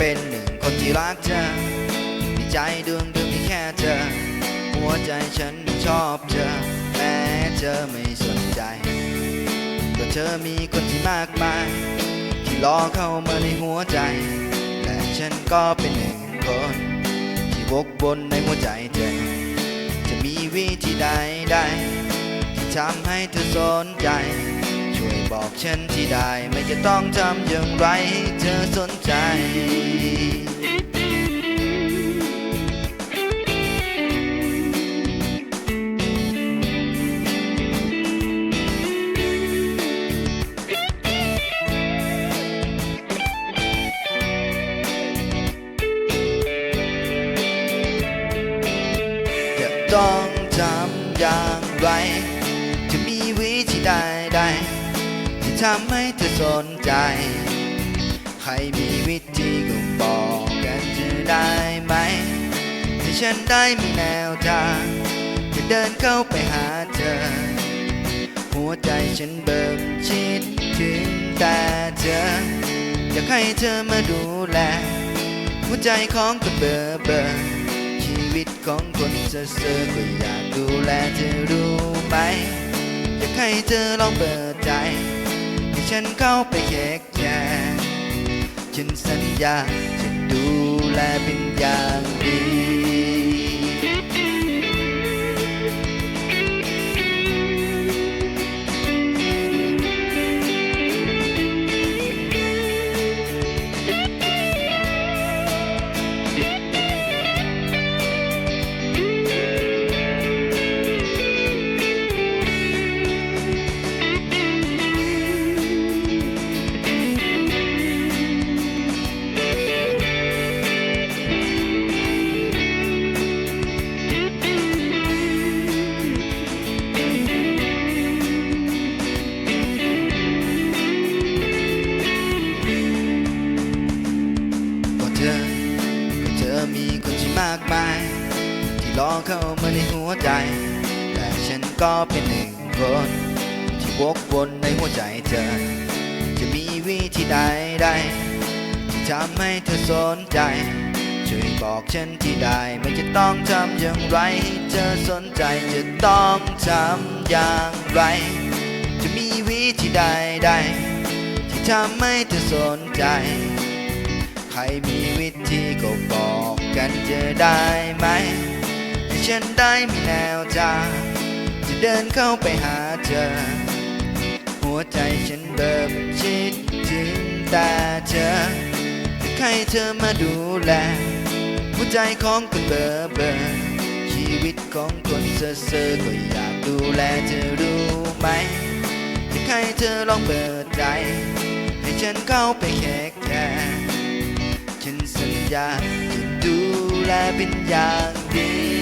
ป็นหนึ่งคนที่รักเธอมีใจดวงเดียวมีแค่เธอ หัวใจฉันชอบเธอ แม้เธอไม่สนใจก็เธอมีคนที่มากมาย ที่รอเข้ามาในหัวใจ และฉันก็เป็นหนึ่งคน ที่วกวนในหัวใจเธอ จะมีวิธีใดใดที่ทำให้เธอสนใจ ช่วยบอกฉันที่ได้ไม่จะต้องทำอย่างไรให้เธอสนใจจะต้องทำอย่างไร จะมีวิธีใดใด ทำให้เธอสนใจ ใครมีวิธีก็บอกกันจะได้ไหมถ้ฉันได้มีแนวทางจะเดินเข้าไปหาเธอ หัวใจฉันเบิ่มชิดถึงแต่เธอ อยากให้เธอมาดูแล หัวใจของคนเบอร์เบอร์ชีวิตของคนเซ่อเซ่อก็อยากดูแลเธอรู้ไหมอยากให้เธอลองเปิดใจ ฉันเข้าไปแยกแยะฉันสัญญาจะดูแลเป็นอย่างดี เธอก็เธอมีคนที่มากมาย ที่รอเข้ามาในหัวใจและฉันก็เป็นหนึ่งคน ที่วกวนในหัวใจเธอ จะมีวิธีใดใดที่ทำให้เธอสนใจ ช่วยบอกฉันที่ได้ไม่จะต้องทำอย่างไรให้เธอสนใจจะต้องทำอย่างไร จะมีวิธีใดใดที่ทำให้เธอสนใจใครมี วิธีก็บอกกันจะได้ไหมให้ฉันได้มีแนวทางจะเดินเข้าไปหาเธอ หัวใจฉันเบิ่มชิดถึงแต่เธออยากให้เธอมาดูแล หัวใจของคนเบอร์เบอร์ชีวิตของคนเซ่อเซ่อก็อยากดูแลเธอรู้ไหมอยากให้เธอลองเปิดใจ ให้ฉันเข้าไปแค่ ญาจะดูแลเป็นอย่างดี